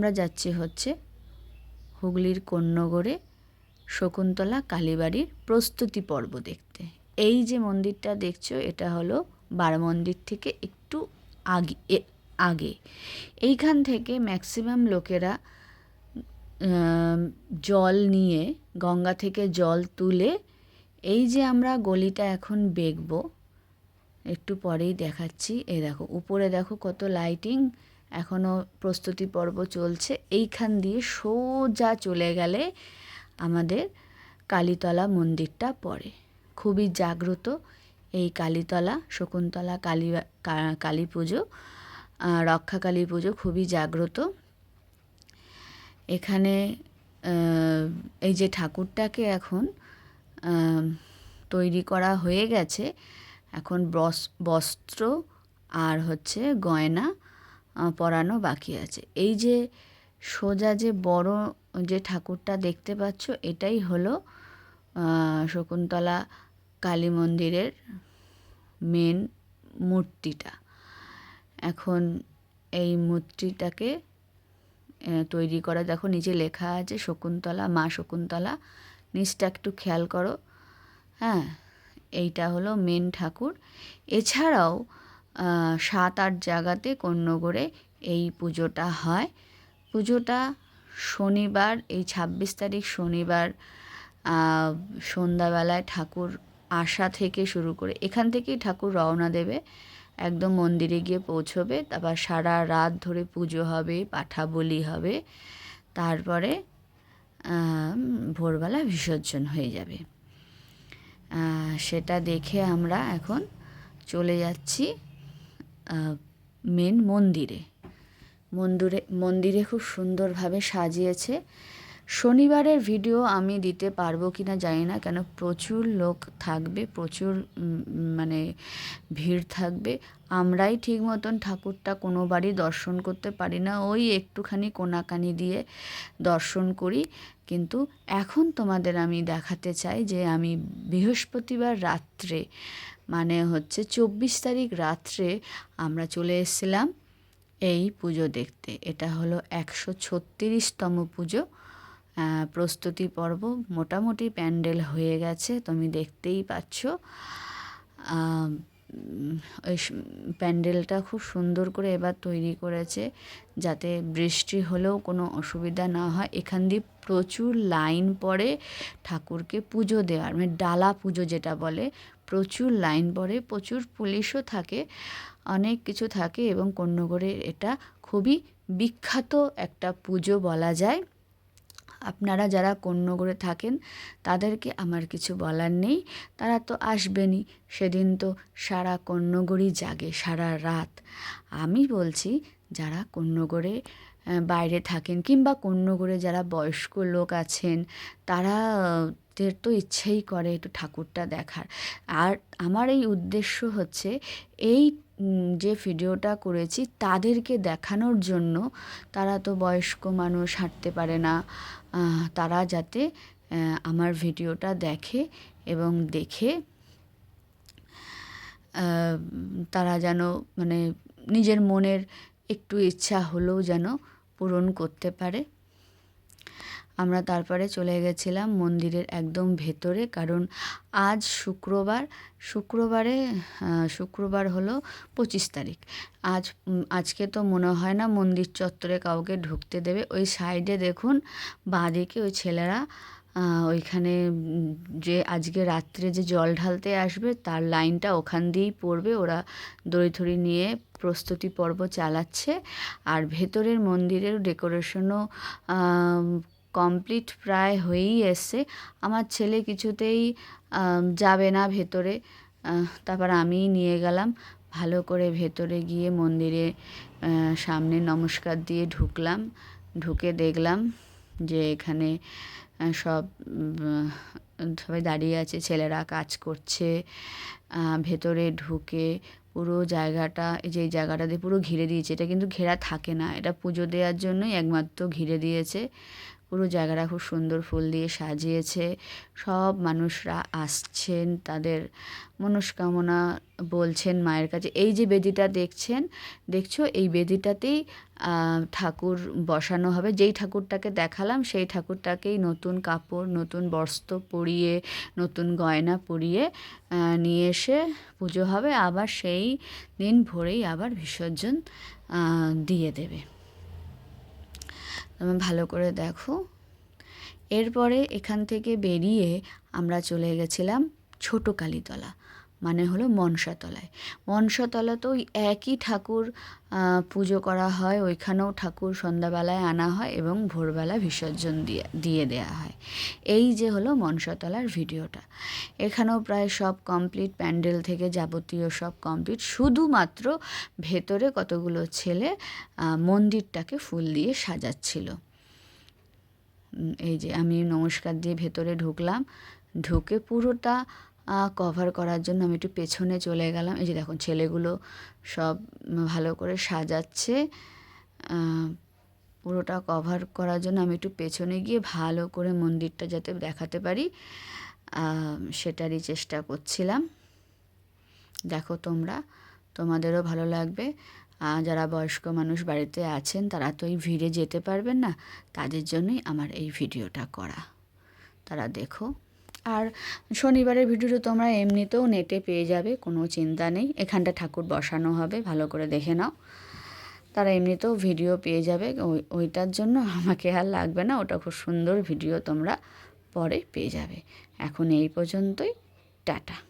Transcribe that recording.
আমরা যাচ্ছি হচ্ছে হুগলির কন্যগড়ে শকুন্তলা কালীবাড়ির প্রস্তুতি পর্ব দেখতে। এই যে মন্দিরটা দেখছ, এটা হলো বার মন্দির থেকে একটু আগে আগে। এইখান থেকে ম্যাক্সিমাম লোকেরা জল নিয়ে, গঙ্গা থেকে জল তুলে, এই যে আমরা গলিটা এখন বেগবো একটু পরেই দেখাচ্ছি। এ দেখো, উপরে দেখো কত লাইটিং এখনও প্রস্তুতি পর্ব চলছে। এইখান দিয়ে সোজা চলে গেলে আমাদের কালীতলা মন্দিরটা পড়ে। খুবই জাগ্রত এই কালীতলা, শকুন্তলা, কালী কালী পুজো রক্ষা কালী পুজো খুবই জাগ্রত। এখানে এই যে ঠাকুরটাকে এখন তৈরি করা হয়ে গেছে। এখন বস- বস্ত্র আর হচ্ছে গয়না। পরানো বাকি আছে। এই যে সোজা যে বড় যে ঠাকুরটা দেখতে পাচ্ছ, এটাই হলো শকুন্তলা কালী মন্দিরের মেন মূর্তিটা। এখন এই মূর্তিটাকে তৈরি করা, দেখো নিচে লেখা আছে শকুন্তলা, মা শকুন্তলা। নিচটা একটু খেয়াল করো। হ্যাঁ এইটা হলো মেন ঠাকুর। এছাড়াও সাত আট জায়গাতে কন্যগড়ে এই পুজোটা হয়। পুজোটা শনিবার, এই ছাব্বিশ তারিখ শনিবার সন্ধ্যাবেলায় ঠাকুর আসা থেকে শুরু করে, এখান থেকেই ঠাকুর রওনা দেবে। একদম মন্দিরে গিয়ে পৌঁছবে, তারপর সারা রাত ধরে পুজো হবে পাঠা বলি হবে, তারপরে ভোরবেলা বিসর্জন হয়ে যাবে। সেটা দেখে আমরা এখন চলে যাচ্ছি। মেন মন্দিরে। মন্দিরে মন্দিরে খুব সুন্দরভাবে সাজিয়েছে। শনিবারের ভিডিও আমি দিতে পারব কি না জানি না, কেন প্রচুর লোক থাকবে, প্রচুর মানে ভিড় থাকবে। আমরাই ঠিক মতন ঠাকুরটা কোনো বাড়ি দর্শন করতে পারি না, ওই একটুখানি কোনাকানি দিয়ে দর্শন করি। কিন্তু এখন তোমাদের আমি দেখাতে চাই যে আমি বৃহস্পতিবার রাত্রে মানে হচ্ছে চব্বিশ তারিখ রাত্রে আমরা চলে এসেছিলাম এই পুজো দেখতে। এটা হলো একশো ছত্রিশতম পুজো। প্রস্তুতি পর্ব মোটামুটি প্যান্ডেল হয়ে গেছে, তুমি দেখতেই পাচ্ছ। ওই প্যান্ডেলটা খুব সুন্দর করে এবার তৈরি করেছে যাতে বৃষ্টি হলেও কোনো অসুবিধা না হয়। এখান দিয়ে প্রচুর লাইন পড়ে ঠাকুরকে পুজো দেওয়ার মানে ডালা পুজো যেটা বলে প্রচুর লাইন পড়ে, প্রচুর পুলিশও থাকে, অনেক কিছু থাকে এবং কন্যগড়ের এটা খুবই বিখ্যাত একটা পুজো বলা যায়। আপনারা যারা কন্যগড়ে থাকেন, তাদেরকে আমার কিছু বলার নেই। তারা তো আসবেনই, সেদিন তো সারা কন্যগড়ই জাগে, সারা রাত। আমি বলছি, যারা কন্যগড়ে বাইরে থাকেন কিংবা কন্যগড়ে যারা বয়স্ক লোক আছেন, তারা, দের তো ইচ্ছেই করে একটু ঠাকুরটা দেখার। আর আমার এই উদ্দেশ্য হচ্ছে, এই যে ভিডিওটা করেছি তাদেরকে দেখানোর জন্য তারা তো বয়স্ক মানুষ, হাঁটতে পারে না। তারা যাতে আমার ভিডিওটা দেখে এবং দেখে তারা যেন মানে নিজের মনের একটু ইচ্ছা হলেও যেন পূরণ করতে পারে। আমরা তারপরে চলে গেছিলাম মন্দিরের একদম ভেতরে, কারণ আজ শুক্রবার, শুক্রবারে শুক্রবার হলো পঁচিশ তারিখ। আজ আজকে তো মনে হয় না মন্দির চত্বরে কাউকে ঢুকতে দেবে। ওই সাইডে দেখুন, বাঁদিকে ওই ছেলেরা ওইখানে যে আজকে রাত্রে যে জল ঢালতে আসবে, তার লাইনটা ওখান দিয়েই পড়বে। ওরা দড়ি থড়ি নিয়ে প্রস্তুতি পর্ব চালাচ্ছে। আর ভেতরের মন্দিরের ডেকোরেশনও কমপ্লিট প্রায় হয়েই এসছে। আমার ছেলে কিছুতেই যাবে না ভেতরে। তারপর আমিই নিয়ে গেলাম। ভালো করে ভেতরে গিয়ে মন্দিরে সামনে নমস্কার দিয়ে ঢুকলাম। ঢুকে দেখলাম যে এখানে সব সবাই দাঁড়িয়ে আছে, ছেলেরা কাজ করছে ভেতরে ঢুকে পুরো জায়গাটা, এই যে এই জায়গাটা দিয়ে পুরো ঘিরে দিয়েছে। এটা কিন্তু ঘেরা থাকে না। এটা পুজো দেওয়ার জন্যই একমাত্র ঘিরে দিয়েছে। পুরো জায়গাটা খুব সুন্দর ফুল দিয়ে সাজিয়েছে। সব মানুষরা আসছেন, তাদের মনস্কামনা বলছেন মায়ের কাছে। এই যে বেদিটা দেখছেন, দেখছ? এই বেদিটাতেই ঠাকুর বসানো হবে। যেই ঠাকুরটাকে দেখালাম, সেই ঠাকুরটাকেই নতুন কাপড়, নতুন বস্ত্র পরিয়ে, নতুন গয়না পরিয়ে নিয়ে এসে পুজো হবে। আবার সেই দিন ভোরেই আবার বিসর্জন দিয়ে দেবে। তুমি ভালো করে দেখো। এরপরে এখান থেকে বেরিয়ে আমরা চলে গেছিলাম ছোটো কালীতলা। মানে হলো মনসাতলায়। মনসাতলাতেও একই ঠাকুর পুজো করা হয়, ওইখানেও ঠাকুর সন্ধ্যাবেলায় আনা হয় এবং ভোরবেলা বিসর্জন দিয়ে দিয়ে দেওয়া হয়। এই যে হলো মনসাতলার ভিডিওটা। এখানেও প্রায় সব কমপ্লিট প্যান্ডেল থেকে যাবতীয় সব কমপ্লিট শুধুমাত্র ভেতরে কতগুলো ছেলে মন্দিরটাকে ফুল দিয়ে সাজাচ্ছিল। এই যে আমি নমস্কার দিয়ে ভেতরে ঢুকলাম, ঢুকে পুরোটা কভার করার জন্য আমি একটু পেছনে চলে গেলাম। এই যে দেখুন, ছেলেগুলো সব ভালো করে সাজাচ্ছে। পুরোটা কভার করার জন্য আমি একটু পেছনে গিয়ে ভালো করে মন্দিরটা যাতে দেখাতে পারি সেটারই চেষ্টা করছিলাম। দেখো তোমরা, তোমাদেরও ভালো লাগবে। যারা বয়স্ক মানুষ বাড়িতে আছেন, তারা তো এই ভিড়ে যেতে পারবেন না। তাদের জন্যই আমার এই ভিডিওটা করা। তারা দেখো। আর শনিবারের ভিডিওটা তোমরা এমনিতেও নেটে পেয়ে যাবে, কোনো চিন্তা নেই। এখানটা ঠাকুর বসানো হবে, ভালো করে দেখে নাও। তারা এমনিতেও ভিডিও পেয়ে যাবে, ওই, ওইটার জন্য আমাকে আর লাগবে না, ওটা খুব সুন্দর ভিডিও তোমরা পরে পেয়ে যাবে। এখন এই পর্যন্তই, টাটা।